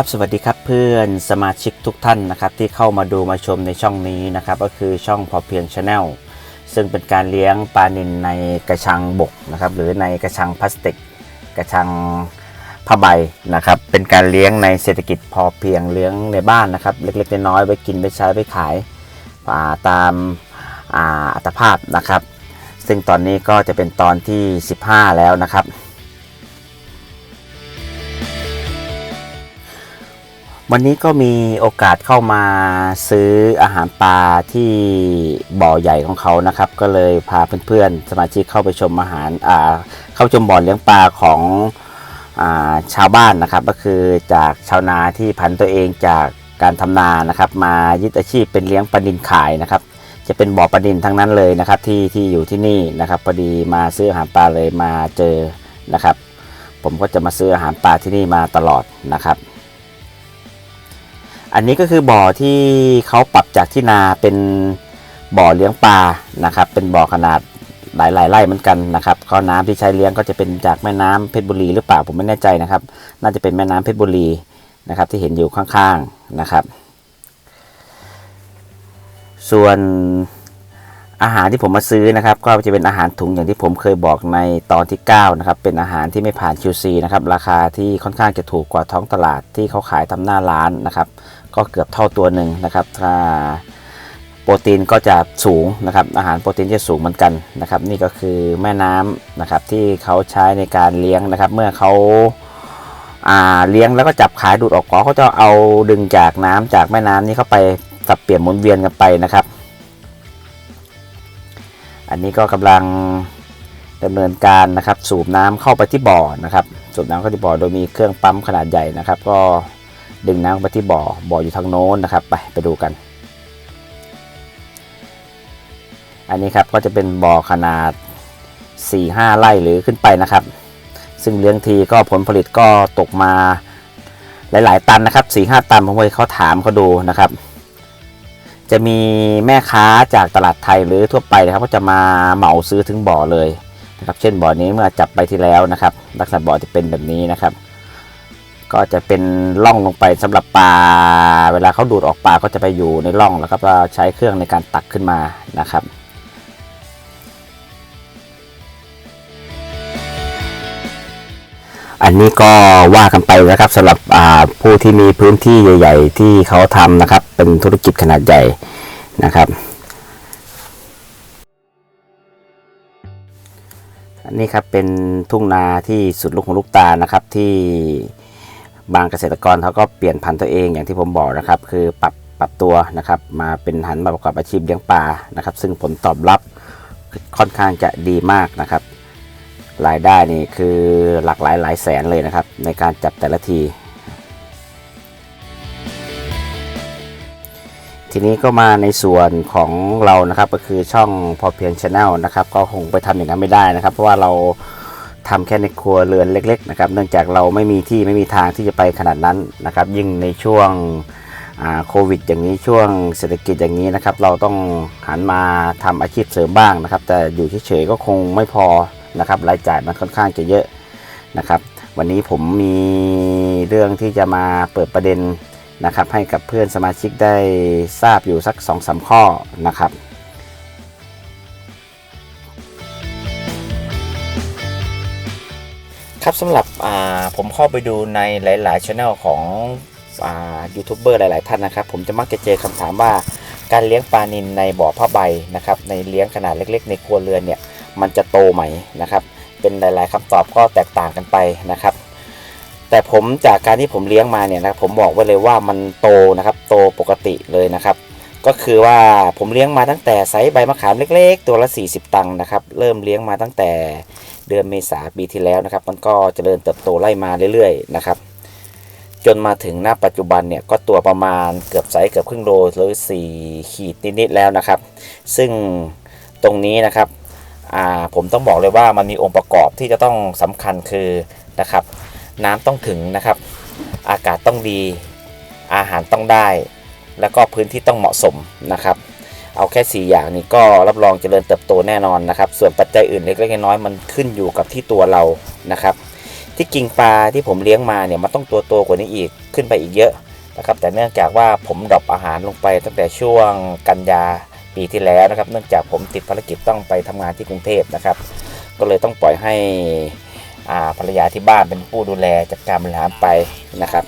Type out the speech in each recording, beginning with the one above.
ครับสวัสดีครับเพื่อนสมาชิกทุกท่านนะครับที่เข้ามาดูมาชมในช่องนี้นะครับก็คือช่องพอเพียงชาแนลซึ่งเป็นการเลี้ยงปลานิลในกระชังบกนะครับหรือในกระชังพลาสติก กระชังผ้าใบนะครับเป็นการเลี้ยงในเศรษฐกิจพอเพียงเลี้ยงในบ้านนะครับเล็กๆน้อยๆไว้กินไว้ใช้ไว้ขายาตามอ่าอัตภาพนะครับ ซึ่งตอนนี้ก็จะเป็นตอนที่ 15 แล้วนะครับ วันนี้ก็มีโอกาสเข้ามาซื้ออาหารปลาที่บ่อใหญ่ของเขานะครับ ก็เลยพาเพื่อนๆ สมาชิกเข้าไปชมอาหารอ่าเข้าชมบ่อเลี้ยงปลาของอาชาวบ้านนะครับ ก็คือจากชาวนาที่ผันตัวเองจากการทำนานะครับ มายึดอาชีพเป็นเลี้ยงปลานินขายนะครับ จะเป็นบ่อปลานินทั้งนั้นเลยนะครับที่ที่อยู่ที่นี่นะครับพอดีมาซื้ออาหารปลาเลยมาเจอนะครับ ผมก็จะมาซื้ออาหารปลาที่นี่มาตลอดนะครับ อันนี้ก็คือบ่อที่เขาปรับจากที่นาเป็นบ่อเลี้ยงปลานะครับ เป็นบ่อขนาดหลายหลายๆไร่เหมือนกันนะครับก็น้ำที่ใช้เลี้ยงก็จะเป็นจากแม่น้ำเพชรบุรีหรือเปล่าผมไม่แน่ใจนะครับ น่าจะเป็นแม่น้ำเพชรบุรีนะครับ ที่เห็นอยู่ข้างๆนะครับ ส่วนอาหารที่ผมมาซื้อนะครับ ก็จะเป็นอาหารถุงอย่างที่ผมเคยบอกในตอนที่9นะครับเป็นอาหารที่ไม่ผ่าน QC นะครับราคาที่ค่อนข้างจะถูกกว่าท้องตลาดที่เขาขายทำหน้าร้านนะครับ ก็เกือบเท่าตัวหนึ่งนะครับถ้าโปรตีนก็จะสูงนะครับ อาหารโปรตีนจะสูงเหมือนกันนะครับ นี่ก็คือแม่น้ำนะครับที่เขาใช้ในการเลี้ยงนะครับ เมื่อเขาาเลี้ยงแล้วก็จับขายดูดออกก่อเขาจะเอาดึงจากน้ำจากแม่น้ำนี้เข้าไปสับเปลี่ยนหมุนเวียนกันไปนะครับ อันนี้ก็กำลังดำเนินการนะครับ สูบน้ำเข้าไปที่บ่อนะครับ สูบน้ำเข้าที่บ่อโดยมีเครื่องปั๊มขนาดใหญ่นะครับ ก็ ดึงน้ำไปที่บ่อ บ่ออยู่ทางโน้นนะครับ ไปไปดูกัน อันนี้ครับก็จะเป็นบ่อขนาด 4-5 ไร่หรือขึ้นไปนะครับ ซึ่งเลี้ยงทีก็ผลผลิตก็ตกมาหลาย ๆ ตันนะครับ4-5ตันผมเคยเขาถามเขาดูนะครับ จะมีแม่ค้าจากตลาดไทยหรือทั่วไปนะครับ ก็จะมาเหมาซื้อถึงบ่อเลยนะครับ เช่นบ่อนี้เมื่อจับไปที่แล้วนะครับ ลักษณะบ่อจะเป็นแบบนี้นะครับ ก็จะเป็นร่องลงไปสำหรับปลา เวลาเขาดูดออกปลาก็จะไปอยู่ในร่องแล้วก็ใช้เครื่องในการตักขึ้นมานะครับอันนี้ก็ว่ากันไปนะครับสำหรับผู้ที่มีพื้นที่ใหญ่ ๆ ที่เขาทำนะครับ เป็นธุรกิจขนาดใหญ่นะครับ อันนี้ครับเป็นทุ่งนาที่สุดลูกหูลูกตานะครับที่ บางเกษตรกรเขาก็เปลี่ยนพันธุ์ตัวเองอย่างที่ผมบอกนะครับ คือปรับปรับตัวนะครับมาเป็นหันมาประกอบอาชีพเลี้ยงปลานะครับ ซึ่งผลตอบรับค่อนข้างจะดีมากนะครับ รายได้นี่คือหลักหลายหลายแสนเลยนะครับ ในการจับแต่ละที ทีนี้ก็มาในส่วนของเรานะครับก็คือช่องพอเพียงชาแนลนะครับ ก็คงไปทำอย่างนั้นไม่ได้นะครับ เพราะว่าเรา ทำแค่ในครัวเรือนเล็ก ๆ นะครับ เนื่องจากเราไม่มีที่ไม่มีทางที่จะไปขนาดนั้นนะครับ ยิ่งในช่วงโควิด อย่างนี้ช่วงเศรษฐกิจอย่างนี้นะครับ เราต้องหันมาทำอาชีพเสริมบ้างนะครับ แต่อยู่เฉยๆก็คงไม่พอนะครับรายจ่ายมันค่อนข้างจะเยอะนะครับ วันนี้ผมมีเรื่องที่จะมาเปิดประเด็นนะครับ ให้กับเพื่อนสมาชิกได้ทราบอยู่สัก2อสข้อนะครับ ครับสำหรับผมเข้าไปดูในหลายๆช anel ของยูทูบเบอร์หลาย ๆ ท่านนะครับ ผมจะมักจะเจอคำถามว่าการเลี้ยงปลานิลในบ่อผ้าใบนะครับในเลี้ยงขนาดเล็ก ๆ ในครัวเรือนเนี่ยมันจะโตไหมนะครับ เป็นหลาย ๆคำตอบก็แตกต่างกันไปนะครับ แต่ผมจากการที่ผมเลี้ยงมาเนี่ยนะผมบอกไว้เลยว่ามันโตนะครับ โตปกติเลยนะครับ ก็คือว่าผมเลี้ยงมาตั้งแต่ไซส์ใบมะขามเล็ก ๆ ตัวละ 40 ตังค์นะครับ เริ่มเลี้ยงมาตั้งแต่ เดือนเมษาปีที่แล้วนะครับ มันก็เจริญเติบโตไล่มาเรื่อยๆนะครับ จนมาถึงหน้าปัจจุบันเนี่ยก็ตัวประมาณเกือบไซส์เกือบครึ่งโลหรือ4ขีดนิดๆแล้วนะครับ ซึ่งตรงนี้นะครับผมต้องบอกเลยว่ามันมีองค์ประกอบที่จะต้องสำคัญคือนะครับ น้ำต้องถึงนะครับ อากาศต้องดีอาหารต้องได้ แล้วก็พื้นที่ต้องเหมาะสมนะครับ เอาแค่ 4 อย่างนี้ก็รับรองเจริญเติบโตแน่นอนนะครับ ส่วนปัจจัยอื่นเล็กๆน้อยๆมันขึ้นอยู่กับที่ตัวเรานะครับทที่จริงปลาที่ผมเลี้ยงมาเนี่ยมันต้องตัวโตกว่านี้อีกขึ้นไปอีกเยอะนะครับ แต่เนื่องจากว่าผมดรอปอาหารลงไปตั้งแต่ช่วงกันยาปีที่แล้วนะครับ เนื่องจากผมติดภารกิจต้องไปทำงานที่กรุงเทพนะครับ ก็เลยต้องปล่อยให้ภรรยาที่บ้านเป็นผู้ดูแลจัดการบริหารไปนะครับ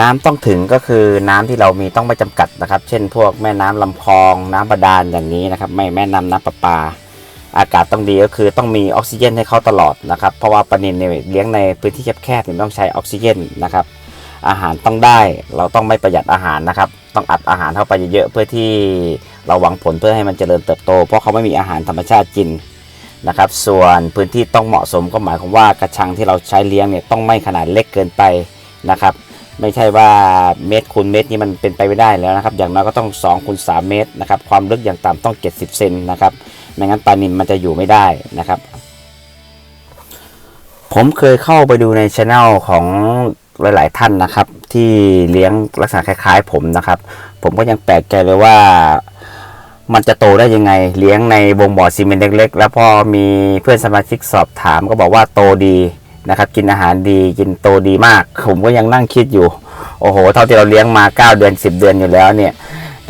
น้ำต้องถึงก็คือน้ำที่เรามีต้องไม่จำกัดนะครับ เช่น พวกแม่น้ำลำคลองน้ำบาดาลอย่างนี้นะครับ ไม่แม่น้ำน้ำประปา อากาศต้องดีก็คือต้องมีออกซิเจนให้เขาตลอดนะครับ เพราะว่าปลานิลเนี่ยเลี้ยงในพื้นที่แคบๆเนี่ยต้องใช้ออกซิเจนนะครับ อาหารต้องได้เราต้องไม่ประหยัดอาหารนะครับ ต้องอัดอาหารเข้าไปเยอะๆเพื่อที่เราหวังผลเพื่อให้มันเจริญเติบโต เพราะเขาไม่มีอาหารธรรมชาติกินนะครับ ส่วนพื้นที่ต้องเหมาะสมก็หมายความว่ากระชังที่เราใช้เลี้ยงเนี่ยต้องไม่ขนาดเล็กเกินไปนะครับ ไม่ใช่ว่าเมตรคูณเมตรนี่มันเป็นไปไม่ได้แล้วนะครับ อย่างน้อยก็ต้อง2คูณ3เมตรนะครับความลึกอย่างต่ำต้อง 70เซนนะครับไม่งั้นปลานิลมันจะอยู่ไม่ได้นะครับ ผมเคยเข้าไปดูในช anel ของหลาย ๆ ท่านนะครับ ที่เลี้ยงลักษณะคล้าย ๆ ผมนะครับ ผมก็ยังแปลกใจเลยว่ามันจะโตได้ยังไง เลี้ยงในวงบ่อซีเมนต์เล็ก ๆ แล้วพอมีเพื่อนสมาชิกสอบถามก็บอกว่าโตดี นะครับ กินอาหารดีกินโตดีมาก ผมก็ยังนั่งคิดอยู่ โอ้โห เท่าที่เราเลี้ยงมา 9 เดือน 10 เดือนอยู่แล้วเนี่ย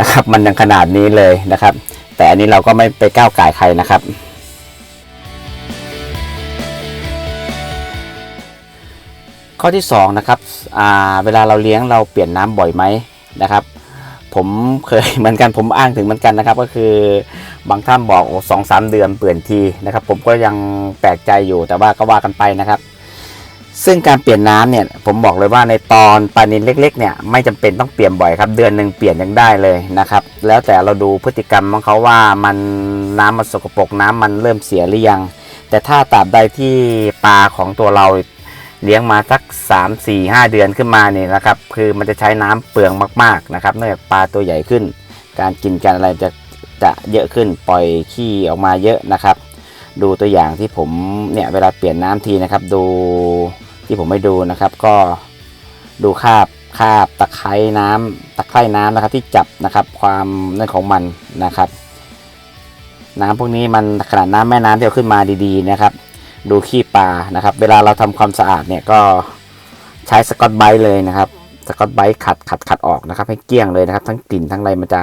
นะครับ มันยังขนาดนี้เลยนะครับ แต่อันนี้เราก็ไม่ไปก้าวไก่ใครนะครับข้อที่2นะครับอ่าเวลาเราเลี้ยงเราเปลี่ยนน้ำบ่อยไหมนะครับ ผมเคยเหมือนกันผมอ้างถึงเหมือนกันนะครับ ก็คือบางท่านบอกสองสามเดือนเปลี่ยนทีนะครับ ผมก็ยังแปลกใจอยู่แต่ว่าก็ว่ากันไปนะครับ ซึ่งการเปลี่ยนน้ำเนี่ยผมบอกเลยว่าในตอนปลานินเล็ก ๆ เนี่ยไม่จำเป็นต้องเปลี่ยนบ่อยครับเดือนหนึ่งเปลี่ยนยังได้เลยนะครับ แล้วแต่เราดูพฤติกรรมของเขาว่ามันน้ำมันสกปรกน้ำมันเริ่มเสียหรือยัง แต่ถ้าตราบใดที่ปลาของตัวเราเลี้ยงมาสัก 3 4 5 เดือนขึ้นมาเนี่ยนะครับ คือมันจะใช้น้ำเปลืองมากๆนะครับเนื่องจากปลาตัวใหญ่ขึ้น การกินการอะไรจะจะเยอะขึ้นปล่อยขี้ออกมาเยอะนะครับ ดูตัวอย่างที่ผมเนี่ยเวลาเปลี่ยนน้ำทีนะครับ ดูที่ผมไม่ดูนะครับ ก็ดูคาบคาบตะไคร้น้ำตะไคร่น้ำนะครับที่จับนะครับ ความนั่นของมันนะครับ น้ำพวกนี้มันขนาดน้ำแม่น้ำที่เอาขึ้นมาดีๆนะครับ ดูขี้ปลานะครับ เวลาเราทำความสะอาดเนี่ยก็ใช้สกอตไบรท์เลยนะครับสกอตไบรท์ขัดขัดขัดออกนะครับ ให้เกลี้ยงเลยนะครับ ทั้งกลิ่นทั้งอะไรมันจะ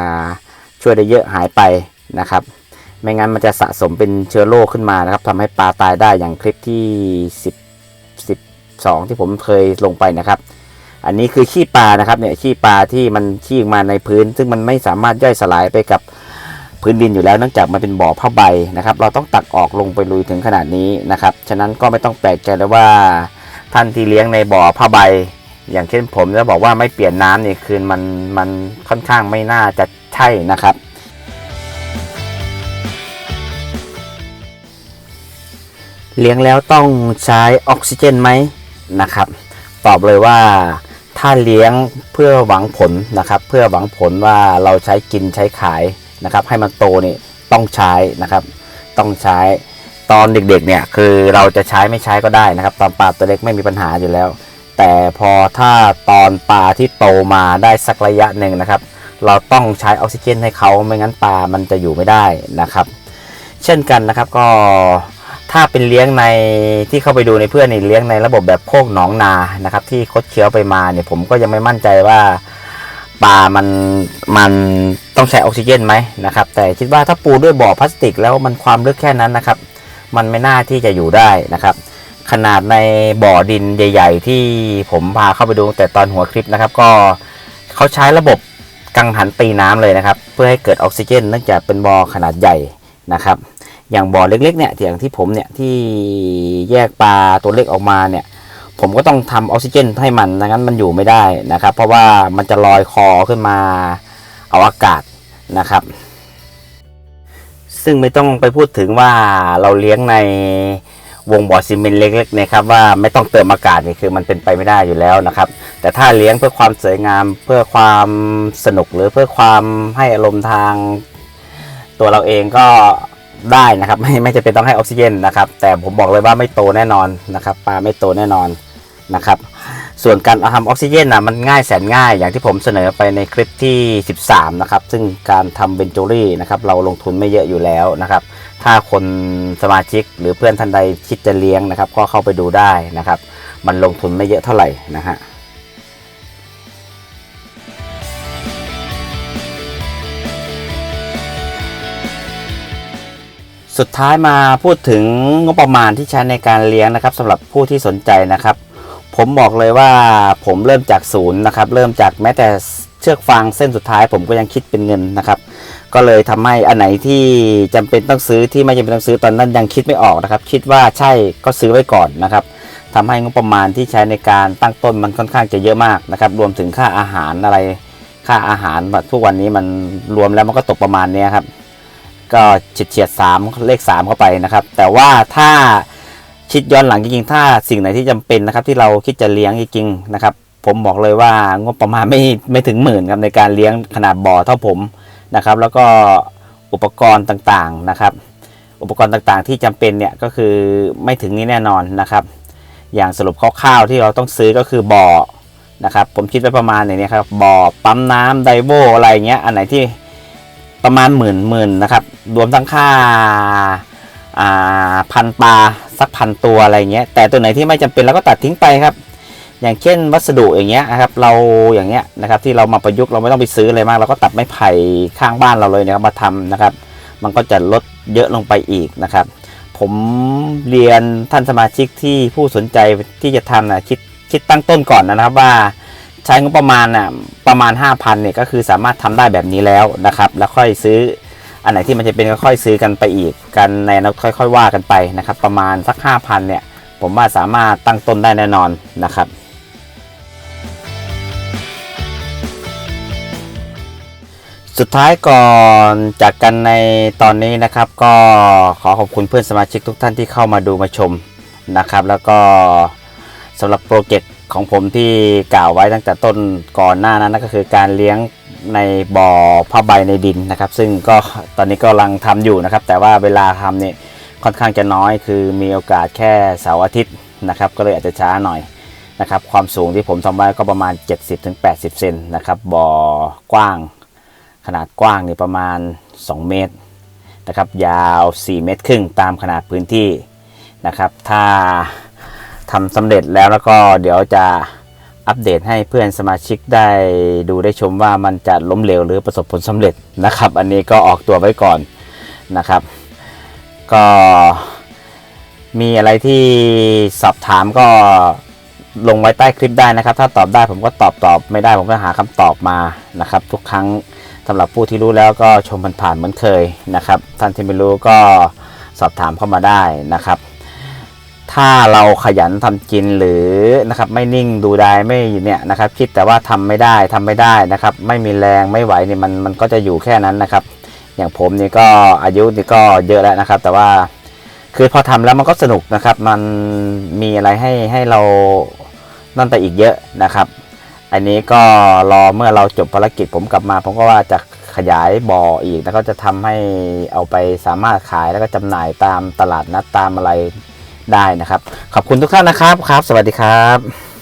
ช่วยได้เยอะหายไปนะครับ ไม่งั้นมันจะสะสมเป็นเชื้อโรคขึ้นมานะครับทำให้ปลาตายได้อย่างคลิปที่ 10 12 ที่ผมเคยลงไปนะครับ อันนี้คือขี้ปลานะครับเนี่ยขี้ปลาที่มันขี้มาในพื้น ซึ่งมันไม่สามารถย่อยสลายไปกับพื้นดินอยู่แล้วเนื่องจากมันเป็นบ่อผ้าใบนะครับ เราต้องตักออกลงไปลุยถึงขนาดนี้นะครับ ฉะนั้นก็ไม่ต้องแปลกใจเลยว่าท่านที่เลี้ยงในบ่อผ้าใบ อย่างเช่นผมจะบอกว่าไม่เปลี่ยนน้ำนี่คือมันมันค่อนข้างไม่น่าจะใช่นะครับ เลี้ยงแล้วต้องใช้ออกซิเจนไหมนะครับ ตอบเลยว่าถ้าเลี้ยงเพื่อหวังผลนะครับ เพื่อหวังผลว่าเราใช้กินใช้ขายนะครับ ให้มันโตนี่ต้องใช้นะครับ ต้องใช้ตอนเด็กๆเนี่ยคือเราจะใช้ไม่ใช้ก็ได้นะครับ ตอนปลาตัวเล็กไม่มีปัญหาอยู่แล้ว แต่พอถ้าตอนปลาที่โตมาได้สักระยะหนึ่งนะครับ เราต้องใช้ออกซิเจนให้เขาไม่งั้นปลามันจะอยู่ไม่ได้นะครับ เช่นกันนะครับก็ ถ้าเป็นเลี้ยงในที่เข้าไปดูในเพื่อนนี่เลี้ยงในระบบแบบโคกหนองนานะครับ ที่คดเคี้ยวไปมาเนี่ยผมก็ยังไม่มั่นใจว่าปลามันมันต้องใช้ออกซิเจนไหมนะครับ แต่คิดว่าถ้าปูด้วยบ่อพลาสติก แล้วมันความลึกแค่นั้นนะครับ มันไม่น่าที่จะอยู่ได้นะครับ ขนาดในบ่อดินใหญ่ ๆ ที่ผมพาเข้าไปดูแต่ตอนหัวคลิปนะครับ ก็เขาใช้ระบบกังหันตีน้ำเลยนะครับ เพื่อให้เกิดออกซิเจนเนื่องจากเป็นบ่อขนาดใหญ่นะครับ อย่างบ่อเล็กๆเนี่ยอย่างที่ผมเนี่ยที่แยกปลาตัวเล็กออกมาเนี่ย ผมก็ต้องทำออกซิเจนให้มันไม่งั้นมันอยู่ไม่ได้นะครับ เพราะว่ามันจะลอยคอขึ้นมาเอาอากาศนะครับ ซึ่งไม่ต้องไปพูดถึงว่าเราเลี้ยงในวงบ่อซีเมนต์เล็กๆนะครับว่าไม่ต้องเติมอากาศนี่คือมันเป็นไปไม่ได้อยู่แล้วนะครับ แต่ถ้าเลี้ยงเพื่อความสวยงามเพื่อความสนุกหรือเพื่อความให้อารมณ์ทางตัวเราเองก็ ได้นะครับไม่ไม่จะเป็นต้องให้ออกซิเจนนะครับ แต่ผมบอกเลยว่าไม่โตแน่นอนนะครับปลาไม่โตแน่นอนนะครับ ส่วนการทำออกซิเจนนะมันง่ายแสนง่ายอย่างที่ผมเสนอไปในคลิปที่ 13 นะครับ ซึ่งการทำเบนจูรี่นะครับเราลงทุนไม่เยอะอยู่แล้วนะครับ ถ้าคนสมาชิกหรือเพื่อนท่านใดคิดจะเลี้ยงนะครับ ก็เข้าไปดูได้นะครับ มันลงทุนไม่เยอะเท่าไหร่นะฮะ สุดท้ายมาพูดถึงงบประมาณที่ใช้ในการเลี้ยงนะครับสำหรับผู้ที่สนใจนะครับ ผมบอกเลยว่าผมเริ่มจากศูนย์นะครับเริ่มจากแม้แต่เชือกฟางเส้นสุดท้าย ผมก็ยังคิดเป็นเงินนะครับ ก็เลยทำให้อันไหนที่จำเป็นต้องซื้อที่ไม่จำเป็นต้องซื้อตอนนั้นยังคิดไม่ออกนะครับ คิดว่าใช่ก็ซื้อไว้ก่อนนะครับทำให้งบประมาณที่ใช้ในการตั้งต้นมันค่อนข้างจะเยอะมากนะครับ รวมถึงค่าอาหารอะไร ค่าอาหารแบบทุกวันนี้มันรวมแล้วมันก็ตกประมาณนี้ครับ ก็เฉียดเฉียดสามเลขสามเข้าไปนะครับ แต่ว่าถ้าคิดย้อนหลังจริงๆ ถ้าสิ่งไหนที่จำเป็นนะครับ ที่เราคิดจะเลี้ยงจริงๆนะครับ ผมบอกเลยว่างบประมาณไม่ไม่ถึงหมื่นครับในการเลี้ยงขนาดบ่อเท่าผมนะครับ แล้วก็อุปกรณ์ต่างๆนะครับ อุปกรณ์ต่างๆที่จำเป็นเนี่ยก็คือไม่ถึงนี้แน่นอนนะครับ อย่างสรุปคร่าวๆที่เราต้องซื้อก็คือบ่อนะครับ ผมคิดไว้ประมาณอย่างนี้ครับบ่อปั๊มน้ำไดโวอะไรเงี้ยอันไหนที่ ประมาณหมื่นหมื่นนะครับ รวมทั้งค่าอ่าพันปลาสักพันตัวอะไรเงี้ยแต่ตัวไหนที่ไม่จำเป็นเราก็ตัดทิ้งไปครับ อย่างเช่นวัสดุอย่างเงี้ยนะครับเราอย่างเงี้ยนะครับที่เรามาประยุกต์เราไม่ต้องไปซื้ออะไรมากเราก็ตัดไม้ไผ่ข้างบ้านเราเลยนะครับมาทำนะครับ มันก็จะลดเยอะลงไปอีกนะครับ ผมเรียนท่านสมาชิกที่ผู้สนใจที่จะทำนะคิดคิดตั้งต้นก่อนนะครับว่า ใช้งบประมาณน่ะประมาณ 5,000เนี่ยก็คือสามารถทำได้แบบนี้แล้วนะครับ แล้วค่อยซื้ออันไหนที่มันจะเป็นก็ค่อยซื้อกันไปอีกกันในนาคตค่อยๆว่ากันไปนะครับ ประมาณสัก 5,000เนี่ยผมว่าสามารถตั้งต้นได้แน่นอนนะครับสุดท้ายก่อนจากกันในตอนนี้นะครับก็ขอขอบคุณเพื่อนสมาชิกทุกท่านที่เข้ามาดูมาชมนะครับ แล้วก็สำหรับโปรเจกต์ ของผมที่กล่าวไว้ตั้งแต่ต้นก่อนหน้านั้นนะก็คือการเลี้ยงในบ่อผ้าใบในดินนะครับ ซึ่งก็ตอนนี้ก็กำลังทำอยู่นะครับ แต่ว่าเวลาทำเนี่ยค่อนข้างจะน้อย คือมีโอกาสแค่เสาร์อาทิตย์นะครับ ก็เลยอาจจะช้าหน่อยนะครับ ความสูงที่ผมทำไว้ก็ประมาณ 70-80 เซนนะครับบ่อกว้าง ขนาดกว้างเนี่ยประมาณ 2 เมตรนะครับ ยาว 4 เมตรครึ่งตามขนาดพื้นที่นะครับ ถ้า ทำสำเร็จแล้วแล้วก็เดี๋ยวจะอัปเดตให้เพื่อนสมาชิกได้ดูได้ชมว่ามันจะล้มเหลวหรือประสบผลสำเร็จนะครับ อันนี้ก็ออกตัวไว้ก่อนนะครับ ก็มีอะไรที่สอบถามก็ลงไว้ใต้คลิปได้นะครับ ถ้าตอบได้ผมก็ตอบตอบไม่ได้ผมก็หาคำตอบมานะครับ ทุกครั้งสำหรับผู้ที่รู้แล้วก็ชมผ่านๆเหมือนเคยนะครับ ท่านที่ไม่รู้ก็สอบถามเข้ามาได้นะครับ ถ้าเราขยันทำกินหรือนะครับไม่นิ่งดูได้ไม่เนี่ยนะครับ คิดแต่ว่าทำไม่ได้ทำไม่ได้นะครับ ไม่มีแรงไม่ไหวเนี่ยมันมันก็จะอยู่แค่นั้นนะครับ อย่างผมนี่ก็อายุนี่ก็เยอะแล้วนะครับ แต่ว่าคือพอทำแล้วมันก็สนุกนะครับ มันมีอะไรให้ให้เรานั่นแต่อีกเยอะนะครับ อันนี้ก็รอเมื่อเราจบภารกิจผมกลับมา ผมก็ว่าจะขยายบ่ออีกแล้วก็จะทำให้เอาไปสามารถขายแล้วก็จำหน่ายตามตลาดนัดตามอะไร ได้นะครับ ขอบคุณทุกท่านนะครับครับ สวัสดีครับ